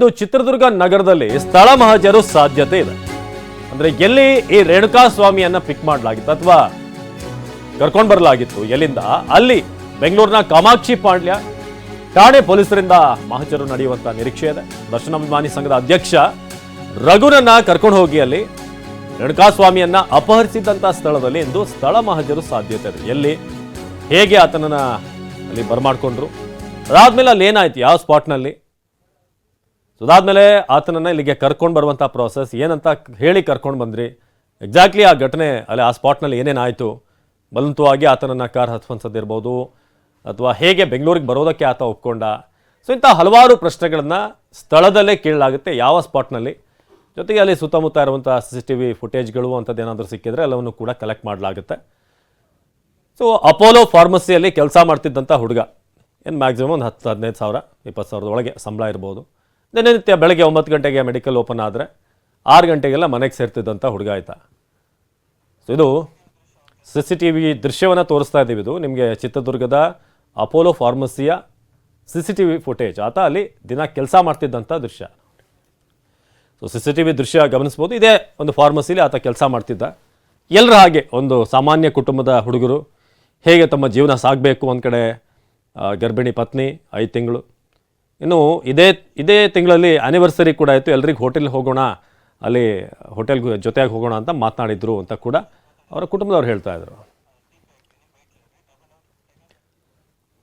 ಇದು ಚಿತ್ರದುರ್ಗ ನಗರದಲ್ಲಿ ಸ್ಥಳ ಮಹಜರು ಸಾಧ್ಯತೆ ಇದೆ. ಅಂದ್ರೆ ಎಲ್ಲಿ ಈ ರೇಣುಕಾ ಸ್ವಾಮಿಯನ್ನ ಪಿಕ್ ಮಾಡಲಾಗಿತ್ತು ಅಥವಾ ಕರ್ಕೊಂಡು ಬರಲಾಗಿತ್ತು, ಎಲ್ಲಿಂದ? ಅಲ್ಲಿ ಬೆಂಗಳೂರಿನ ಕಾಮಾಕ್ಷಿ ಪಾಂಡ್ಯ ಠಾಣೆ ಪೊಲೀಸರಿಂದ ಮಹಜರು ನಡೆಯುವಂತ ನಿರೀಕ್ಷೆ ಇದೆ. ದರ್ಶನಾಭಿಮಾನಿ ಸಂಘದ ಅಧ್ಯಕ್ಷ ರಘುನನ್ನ ಕರ್ಕೊಂಡು ಹೋಗಿ ಅಲ್ಲಿ ರೇಣುಕಾ ಸ್ವಾಮಿಯನ್ನ ಅಪಹರಿಸಿದಂತ ಸ್ಥಳದಲ್ಲಿ ಇಂದು ಸ್ಥಳ ಮಹಜರು ಸಾಧ್ಯತೆ ಇದೆ. ಎಲ್ಲಿ? ಹೇಗೆ ಆತನನ್ನ ಅಲ್ಲಿ ಬರಮಾಡ್ಕೊಂಡ್ರು? ಅದಾದ್ಮೇಲೆ ಅಲ್ಲಿ ಏನಾಯ್ತು? ಯಾವ ಸ್ಪಾಟ್ನಲ್ಲಿ ಸೊ ಅದಾದಮೇಲೆ ಆತನನ್ನ ಇಲ್ಲಿಗೆ ಕರ್ಕೊಂಡು ಬರುವಂಥ ಪ್ರೋಸೆಸ್ ಏನಂತ ಹೇಳಿ ಕರ್ಕೊಂಡು ಬಂದ್ರಿ. ಎಕ್ಸಾಕ್ಟ್ಲಿ ಆ ಘಟನೆ, ಅಲ್ಲಿ ಆ ಸ್ಪಾಟ್ನಲ್ಲಿ ಏನೇನಾಯಿತು ಬಲವಂತವಾಗಿ ಆತನನ್ನ ಕಾರ್ ಹತ್ವಂಥದ್ದಿರ್ಬೋದು ಅಥವಾ ಹೇಗೆ ಬೆಂಗಳೂರಿಗೆ ಬರೋದಕ್ಕೆ ಆತ ಒಪ್ಕೊಂಡ. ಸೊ ಇಂಥ ಹಲವಾರು ಪ್ರಶ್ನೆಗಳನ್ನು ಸ್ಥಳದಲ್ಲೇ ಕೇಳಲಾಗುತ್ತೆ, ಯಾವ ಸ್ಪಾಟ್ನಲ್ಲಿ ಜೊತೆಗೆ ಅಲ್ಲಿ ಸುತ್ತಮುತ್ತ ಇರುವಂಥ ಸಿ ಸಿ ಟಿ ವಿ ಫುಟೇಜ್ಗಳು ಅಂಥದ್ದು ಏನಾದರೂ ಸಿಕ್ಕಿದ್ರೆ ಎಲ್ಲವನ್ನು ಕೂಡ ಕಲೆಕ್ಟ್ ಮಾಡಲಾಗುತ್ತೆ. ಸೊ ಅಪೋಲೋ ಫಾರ್ಮಸಿಯಲ್ಲಿ ಕೆಲಸ ಮಾಡ್ತಿದ್ದಂಥ ಹುಡುಗ. ಏನು ಮ್ಯಾಕ್ಸಿಮಮ್ ಒಂದು ಹತ್ತು ಹದಿನೈದು ಸಾವಿರ, ಇಪ್ಪತ್ತು ಸಾವಿರದ ಒಳಗೆ ಸಂಬಳ ಇರ್ಬೋದು. ದಿನನಿತ್ಯ ಬೆಳಗ್ಗೆ ಒಂಬತ್ತು ಗಂಟೆಗೆ ಮೆಡಿಕಲ್ ಓಪನ್ ಆದರೆ ಆರು ಗಂಟೆಗೆಲ್ಲ ಮನೆಗೆ ಸೇರ್ತಿದ್ದಂಥ ಹುಡುಗ ಆಯ್ತಾ. ಸೊ ಇದು ಸಿ ಸಿ ಟಿ ವಿ ದೃಶ್ಯವನ್ನು ತೋರಿಸ್ತಾ ಇದ್ದೀವಿ ಇದು. ನಿಮಗೆ ಚಿತ್ರದುರ್ಗದ Apollo ಫಾರ್ಮಸಿಯ C C T V footage. ಆತ ಅಲ್ಲಿ ದಿನ ಕೆಲಸ ಮಾಡ್ತಿದ್ದಂಥ ದೃಶ್ಯ. So C C T V ದೃಶ್ಯ ಗಮನಿಸ್ಬೋದು. ಇದೇ ಒಂದು ಫಾರ್ಮಸಿಲಿ ಆತ ಕೆಲಸ ಮಾಡ್ತಿದ್ದ. ಎಲ್ಲರ ಹಾಗೆ ಒಂದು ಸಾಮಾನ್ಯ ಕುಟುಂಬದ ಹುಡುಗರು ಹೇಗೆ ತಮ್ಮ ಜೀವನ ಸಾಗಬೇಕು ಒಂದು ಕಡೆ ಗರ್ಭಿಣಿ ಪತ್ನಿ ಐದು ತಿಂಗಳು. ಇನ್ನು ಇದೇ ಇದೇ ತಿಂಗಳಲ್ಲಿ ಆ್ಯನಿವರ್ಸರಿ ಕೂಡ ಆಯಿತು. ಎಲ್ರಿಗೂ ಹೋಟೆಲ್ ಹೋಗೋಣ, ಅಲ್ಲಿ ಹೋಟೆಲ್ಗೆ ಜೊತೆಯಾಗಿ ಹೋಗೋಣ ಅಂತ ಮಾತನಾಡಿದ್ರು ಅಂತ ಕೂಡ ಅವರ ಕುಟುಂಬದವ್ರು ಹೇಳ್ತಾ ಇದ್ರು.